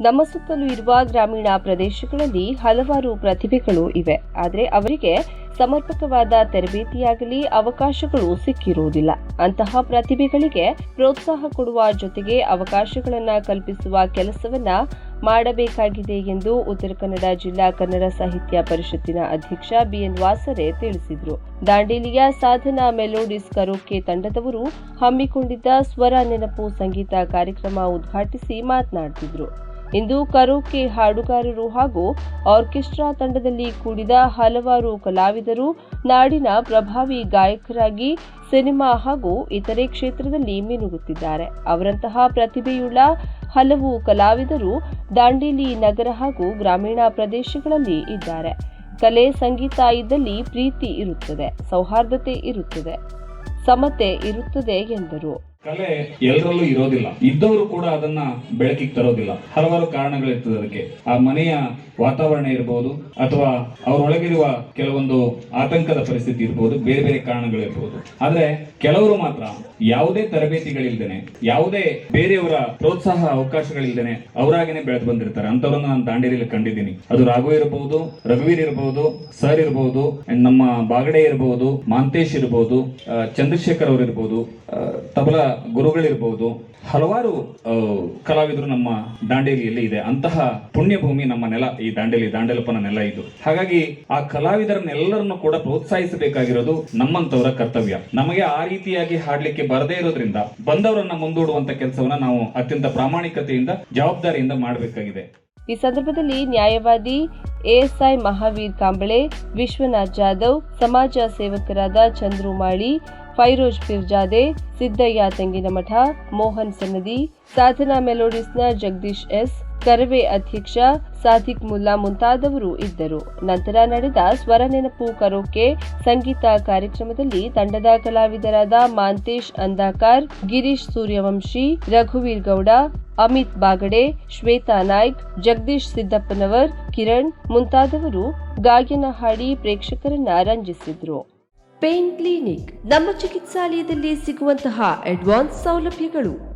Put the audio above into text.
ನಮ್ಮ ಸುತ್ತಲೂ ಇರುವ ಗ್ರಾಮೀಣ ಪ್ರದೇಶಗಳಲ್ಲಿ ಹಲವಾರು ಪ್ರತಿಭೆಗಳು ಇವೆ. ಆದರೆ ಅವರಿಗೆ ಸಮರ್ಪಕವಾದ ತರಬೇತಿಯಾಗಲಿ ಅವಕಾಶಗಳು ಸಿಕ್ಕಿರುವುದಿಲ್ಲ. ಅಂತಹ ಪ್ರತಿಭೆಗಳಿಗೆ ಪ್ರೋತ್ಸಾಹ ಕೊಡುವ ಜೊತೆಗೆ ಅವಕಾಶಗಳನ್ನು ಕಲ್ಪಿಸುವ ಕೆಲಸವನ್ನ ಮಾಡಬೇಕಾಗಿದೆ ಎಂದು ಉತ್ತರ ಕನ್ನಡ ಜಿಲ್ಲಾ ಕನ್ನಡ ಸಾಹಿತ್ಯ ಪರಿಷತ್ತಿನ ಅಧ್ಯಕ್ಷ ಬಿಎನ್ ವಾಸರೆ ತಿಳಿಸಿದರು. ದಾಂಡೇಲಿಯ ಸಾಧನಾ ಮೆಲೋಡಿಸ್ ಕರೋಕೆ ತಂಡದವರು ಹಮ್ಮಿಕೊಂಡಿದ್ದ ಸ್ವರ ನೆನಪು ಸಂಗೀತ ಕಾರ್ಯಕ್ರಮ ಉದ್ಘಾಟಿಸಿ ಮಾತನಾಡುತ್ತಿದ್ರು ಇಂದು ಕರೋಕೆ ಹಾಡುಗಾರರು ಹಾಗೂ ಆರ್ಕೆಸ್ಟ್ರಾ ತಂಡದಲ್ಲಿ ಕೂಡಿದ ಹಲವಾರು ಕಲಾವಿದರು, ನಾಡಿನ ಪ್ರಭಾವಿ ಗಾಯಕರಾಗಿ ಸಿನಿಮಾ ಹಾಗೂ ಇತರೆ ಕ್ಷೇತ್ರದಲ್ಲಿ ಮಿನುಗುತ್ತಿದ್ದಾರೆ. ಅವರಂತಹ ಪ್ರತಿಭೆಯುಳ್ಳ ಹಲವು ಕಲಾವಿದರು ದಾಂಡೇಲಿ ನಗರ ಹಾಗೂ ಗ್ರಾಮೀಣ ಪ್ರದೇಶಗಳಲ್ಲಿ ಇದ್ದಾರೆ. ಕಲೆ, ಸಂಗೀತ ಇದ್ದಲ್ಲಿ ಪ್ರೀತಿ ಇರುತ್ತದೆ, ಸೌಹಾರ್ದತೆ ಇರುತ್ತದೆ, ಸಮತೆ ಇರುತ್ತದೆ ಎಂದರು. ಕಲೆ ಎಲ್ಲರಲ್ಲೂ ಇರೋದಿಲ್ಲ. ಇದ್ದವರು ಕೂಡ ಅದನ್ನ ಬೆಳಕಿಗೆ ತರೋದಿಲ್ಲ. ಹಲವಾರು ಕಾರಣಗಳಿರ್ತದೆ ಅದಕ್ಕೆ. ಆ ಮನೆಯ ವಾತಾವರಣ ಇರಬಹುದು ಅಥವಾ ಅವರೊಳಗಿರುವ ಕೆಲವೊಂದು ಆತಂಕದ ಪರಿಸ್ಥಿತಿ ಇರಬಹುದು ಬೇರೆ ಬೇರೆ ಕಾರಣಗಳಿರ್ಬೋದು. ಆದ್ರೆ ಕೆಲವರು ಮಾತ್ರ ಯಾವುದೇ ತರಬೇತಿಗಳಿಲ್ದೇನೆ, ಯಾವುದೇ ಬೇರೆಯವರ ಪ್ರೋತ್ಸಾಹ ಅವಕಾಶಗಳಿಲ್ದೇನೆ ಅವರಾಗೇನೆ ಬೆಳೆದು ಬಂದಿರ್ತಾರೆ. ಅಂತವ್ರನ್ನ ನಾನು ದಾಂಡೇಲಿಯಲ್ಲಿ ಕಂಡಿದ್ದೀನಿ. ಅದು ರಾಘು ಇರಬಹುದು ರಘುವೀರ್ ಇರಬಹುದು ಸರ್ ಇರಬಹುದು ನಮ್ಮ ಬಾಗಡೆ ಇರಬಹುದು ಮಾಂತೇಶ್ ಇರಬಹುದು ಚಂದ್ರಶೇಖರ್ ಅವರು ಇರಬಹುದು ತಬಲಾ ಗುರುಗಳಿರ್ಬಹುದು ಹಲವಾರು ಕಲಾವಿದರು ನಮ್ಮ ದಾಂಡೇಲಿಯಲ್ಲಿ ಇದೆ. ಅಂತಹ ಪುಣ್ಯ ಭೂಮಿ ನಮ್ಮ ನೆಲ, ಈ ದಾಂಡೇಲಿ, ದಾಂಡೇಲಪ್ಪನ ನೆಲ ಇದು. ಹಾಗಾಗಿ ಆ ಕಲಾವಿದರನ್ನೆಲ್ಲರನ್ನು ಕೂಡ ಪ್ರೋತ್ಸಾಹಿಸಬೇಕಾಗಿರೋದು ನಮ್ಮಂತವರ ಕರ್ತವ್ಯ. ನಮಗೆ ಆ ರೀತಿಯಾಗಿ ಹಾಡ್ಲಿಕ್ಕೆ ಬರದೇ ಇರೋದ್ರಿಂದ ಬಂದವರನ್ನ ಮುಂದೂಡುವಂತ ಕೆಲಸವನ್ನ ನಾವು ಅತ್ಯಂತ ಪ್ರಾಮಾಣಿಕತೆಯಿಂದ, ಜವಾಬ್ದಾರಿಯಿಂದ ಮಾಡಬೇಕಾಗಿದೆ. ಈ ಸಂದರ್ಭದಲ್ಲಿ ನ್ಯಾಯವಾದಿ ಎಎಸ್ಐ ಮಹಾವೀರ್ ಕಾಂಬಳೆ, ವಿಶ್ವನಾಥ್ ಜಾಧವ್, ಸಮಾಜ ಸೇವಕರಾದ ಚಂದ್ರು ಮಾಳಿ, ಫೈರೋಜ್ ಪಿರ್ಜಾದೆ, ಸಿದ್ದಯ್ಯ ತೆಂಗಿನಮಠ, ಮೋಹನ್ ಸನ್ನದಿ, ಸಾಧನಾ ಮೆಲೋಡಿಸ್ನ ಜಗದೀಶ್ ಎಸ್ ಕರವೇ ಅಧ್ಯಕ್ಷ ಸಾದಿಕ್ ಮುಲ್ಲಾ ಮುಂತಾದವರು ಇದ್ದರು. ನಂತರ ನಡೆದ ಸ್ವರ ನೆನಪು ಕರೋಕೆ ಸಂಗೀತ ಕಾರ್ಯಕ್ರಮದಲ್ಲಿ ತಂಡದ ಕಲಾವಿದರಾದ ಮಾಂತೇಶ್ ಅಂದಾಕಾರ್, ಗಿರೀಶ್ ಸೂರ್ಯವಂಶಿ, ರಘುವೀರ್ ಗೌಡ, ಅಮಿತ್ ಬಾಗಡೆ, ಶ್ವೇತಾ ನಾಯ್ಕ್, ಜಗದೀಶ್ ಸಿದ್ದಪ್ಪನವರ್, ಕಿರಣ್ ಮುಂತಾದವರು ಗಾಯನ ಹಾಡಿ ಪ್ರೇಕ್ಷಕರನ್ನ ರಂಜಿಸಿದ್ರು. ಪೇನ್ ಕ್ಲಿನಿಕ್, ನಮ್ಮ ಚಿಕಿತ್ಸಾಲಯದಲ್ಲಿ ಸಿಗುವಂತಹ ಅಡ್ವಾನ್ಸ್ ಸೌಲಭ್ಯಗಳು.